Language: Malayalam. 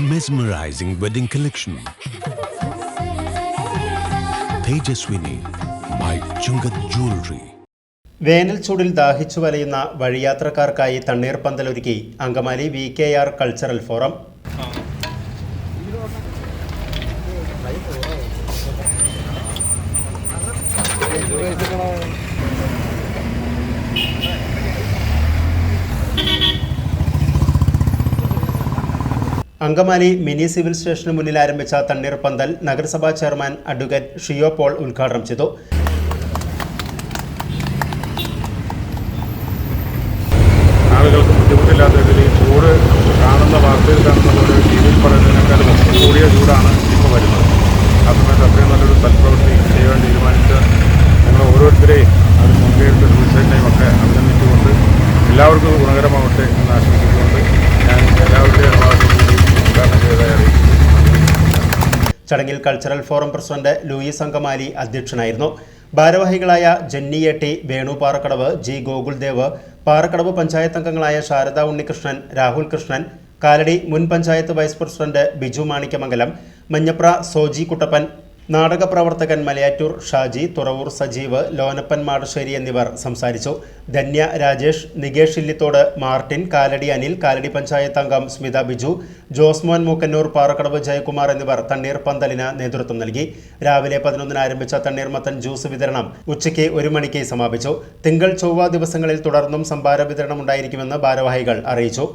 mesmerizing wedding collection. Tejaswini by Chungat Jewelry. വേനൽ ചൂടിൽ ദാഹിച്ചു വലയുന്ന വഴിയാത്രക്കാർക്കായി തണ്ണീർ പന്തലൊരുക്കി Angamaly V K R cultural forum Angamaly mini civil സ്റ്റേഷന് മുന്നിൽ ആരംഭിച്ച തണ്ണീർപ്പന്തൽ നഗരസഭാ ചെയർമാൻ അഡ്വക്കേറ്റ് ഷിയോ പോൾ ഉദ്ഘാടനം ചെയ്തു. ആളുകൾക്ക് ബുദ്ധിമുട്ടില്ലാത്ത രീതിയിൽ ചൂട് കാണുന്ന വാർത്തയിൽ കാണുന്ന പോലെ ടി വിയിൽ കൂടിയ ചൂടാണ് ഇപ്പോൾ വരുന്നത്. ആ സമയത്ത് അത്രയും നല്ലൊരു സൽപ്രവൃത്തി ചെയ്യാൻ തീരുമാനിച്ച ഞങ്ങൾ ഓരോരുത്തരെയും അത് മുൻകൈയെടുത്ത സൂസൈഡിനെയും ഒക്കെ അഭിനന്ദിച്ചുകൊണ്ട് എല്ലാവർക്കും ഗുണകരമാവട്ടെ എന്ന് ആശംസിച്ചുകൊണ്ട് ഞാൻ എല്ലാവരുടെയും ചടങ്ങിൽ cultural forum president Louis Angamaly അധ്യക്ഷനായിരുന്നു. ഭാരവാഹികളായ ജെന്നി എട്ടി ടി വേണു പാറക്കടവ് ജി ഗോകുൽദേവ് പാറക്കടവ് പഞ്ചായത്ത് അംഗങ്ങളായ ശാരദ ഉണ്ണികൃഷ്ണൻ രാഹുൽ കൃഷ്ണൻ കാലടി മുൻ പഞ്ചായത്ത് വൈസ് പ്രസിഡന്റ് ബിജു മാണിക്യമംഗലം മഞ്ഞപ്ര സോജി കുട്ടപ്പൻ നാടക പ്രവർത്തകൻ മലയാറ്റൂർ ഷാജി തുറവൂർ സജീവ് ലോനപ്പൻ മാടശ്ശേരി എന്നിവർ സംസാരിച്ചു. ധന്യ രാജേഷ് നികേഷ് ഇല്ലിത്തോട് മാർട്ടിൻ കാലടി അനിൽ കാലടി പഞ്ചായത്ത് അംഗം സ്മിത ബിജു ജോസ്മോൻ മൂക്കന്നൂർ പാറക്കടവ് ജയകുമാർ എന്നിവർ തണ്ണീർ പന്തലിന് നേതൃത്വം നൽകി. രാവിലെ പതിനൊന്നിന് ആരംഭിച്ച തണ്ണീർമത്തൻ ജ്യൂസ് വിതരണം ഉച്ചയ്ക്ക് ഒരു മണിക്ക് സമാപിച്ചു. തിങ്കൾ ചൊവ്വ ദിവസങ്ങളിൽ തുടർന്നും സംഭാര വിതരണം ഉണ്ടായിരിക്കുമെന്ന് ഭാരവാഹികൾ അറിയിച്ചു.